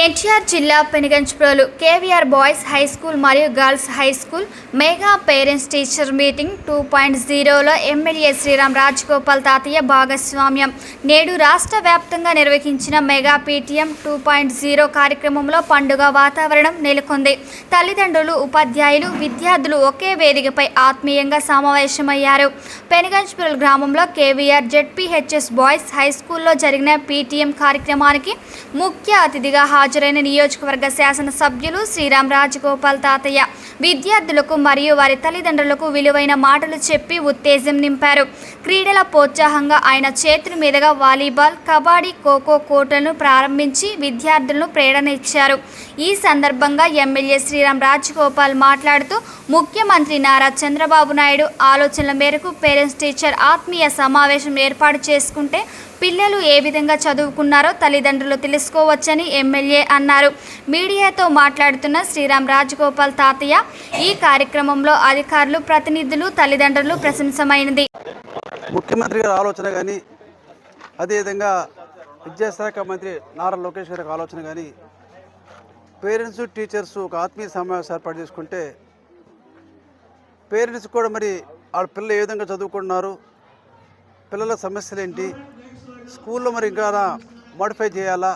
ఎన్టీఆర్ జిల్లా Penuganchiprolu KVR boys high school మరియు girls high school mega parents teacher meeting two point జీరోలో MLA Sriram Rajagopal Tataiah భాగస్వామ్యం. నేడు రాష్ట్ర వ్యాప్తంగా నిర్వహించిన mega PTM two point zero కార్యక్రమంలో పండుగ వాతావరణం నెలకొంది. తల్లిదండ్రులు ఉపాధ్యాయులు విద్యార్థులు ఒకే వేదికపై ఆత్మీయంగా సమావేశమయ్యారు. పెనుగంచిప్రోలు గ్రామంలో కేవీఆర్ జెడ్పీహెచ్ఎస్ బాయ్స్ హై స్కూల్లో జరిగిన పీటీఎం కార్యక్రమానికి ముఖ్య అతిథిగా హాజరైన నియోజకవర్గ శాసనసభ్యులు శ్రీరామ్ రాజగోపాల్ తాతయ్య. విద్యార్థులకు మరియు వారి తల్లిదండ్రులకు విలువైన మాటలు చెప్పి ఉత్తేజం నింపారు. క్రీడల ప్రోత్సాహంగా ఆయన చేతుల మీదుగా వాలీబాల్ కబడ్డీ ఖోఖో కోటలను ప్రారంభించి విద్యార్థులను ప్రేరణ ఇచ్చారు. ఈ సందర్భంగా ఎమ్మెల్యే శ్రీరామ్ రాజగోపాల్ మాట్లాడుతూ ముఖ్యమంత్రి నారా చంద్రబాబు నాయుడు ఆలోచనల మేరకు పేరెంట్స్ టీచర్ ఆత్మీయ సమావేశం ఏర్పాటు చేసుకుంటే పిల్లలు ఏ విధంగా చదువుకున్నారో తల్లిదండ్రులు తెలుసుకోవచ్చని ఎమ్మెల్యే అన్నారు. మీడియాతో మాట్లాడుతున్న శ్రీరామ్ రాజగోపాల్ తాతయ్య ఈ కార్యక్రమంలో అధికారులు ప్రతినిధులు తల్లిదండ్రులు ప్రశంసమైనది. ముఖ్యమంత్రి గారి ఆలోచన కానీ అదేవిధంగా విద్యాశాఖ మంత్రి నారా లోకేష్ గారి ఆలోచన కానీ పేరెంట్స్ టీచర్స్ ఒక ఆత్మీయ సమావేశం ఏర్పాటు చేసుకుంటే పేరెంట్స్ కూడా మరి వాళ్ళ పిల్లలు ఏ విధంగా చదువుకుంటున్నారు పిల్లల సమస్యలు ఏంటి స్కూల్లో మరి ఇంకా మోడిఫై చేయాలా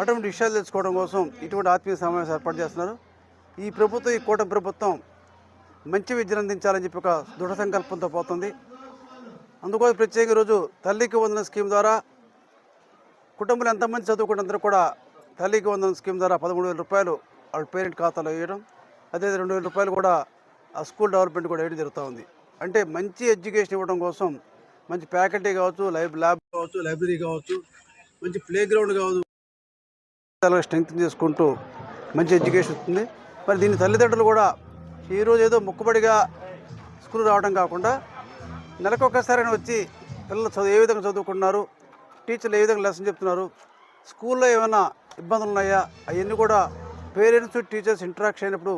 అటువంటి విషయాలు తెలుసుకోవడం కోసం ఇటువంటి ఆత్మీయ సమావేశం ఏర్పాటు చేస్తున్నారు. ఈ ప్రభుత్వం ఈ కూటమి ప్రభుత్వం మంచి విద్యను అందించాలని చెప్పి ఒక దృఢ సంకల్పంతో పోతుంది. అందుకోసం ప్రత్యేక రోజు తల్లికి వందన స్కీమ్ ద్వారా కుటుంబంలో ఎంతమంది చదువుకున్నందరూ కూడా తల్లికి వందన స్కీమ్ ద్వారా పదమూడు వేల రూపాయలు వాళ్ళ పేరెంట్ ఖాతాలో వేయడం అదే రెండు వేల రూపాయలు కూడా ఆ స్కూల్ డెవలప్మెంట్ కూడా వేయడం జరుగుతూ ఉంది. అంటే మంచి ఎడ్యుకేషన్ ఇవ్వడం కోసం మంచి ఫ్యాకల్టీ కావచ్చు లైబ్ ల్యాబ్ కావచ్చు లైబ్రరీ కావచ్చు మంచి ప్లే గ్రౌండ్ కావచ్చు. స్ట్రెంగ్త్ చేసుకుంటూ మంచి ఎడ్యుకేషన్ వస్తుంది. మరి దీని తల్లిదండ్రులు కూడా ఈరోజు ఏదో మొక్కుబడిగా స్కూల్ రావడం కాకుండా నెలకొకసారైనా వచ్చి పిల్లలు చదువు ఏ విధంగా చదువుకుంటున్నారు టీచర్లు ఏ విధంగా లెసన్ చెప్తున్నారు స్కూల్లో ఏమైనా ఇబ్బందులు ఉన్నాయా అవన్నీ కూడా పేరెంట్స్ టీచర్స్ ఇంటరాక్షన్ అయినప్పుడు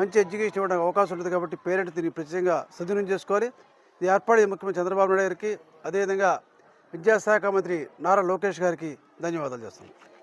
మంచి ఎడ్యుకేషన్ ఇవ్వడానికి అవకాశం ఉంటుంది కాబట్టి పేరెంట్స్ దీన్ని ప్రత్యేకంగా సద్వినియోగం చేసుకోవాలి. ఇది ఏర్పాటు ముఖ్యమంత్రి చంద్రబాబు నాయుడు గారికి అదేవిధంగా విద్యాశాఖ మంత్రి నారా లోకేష్ గారికి ధన్యవాదాలు చేస్తున్నాను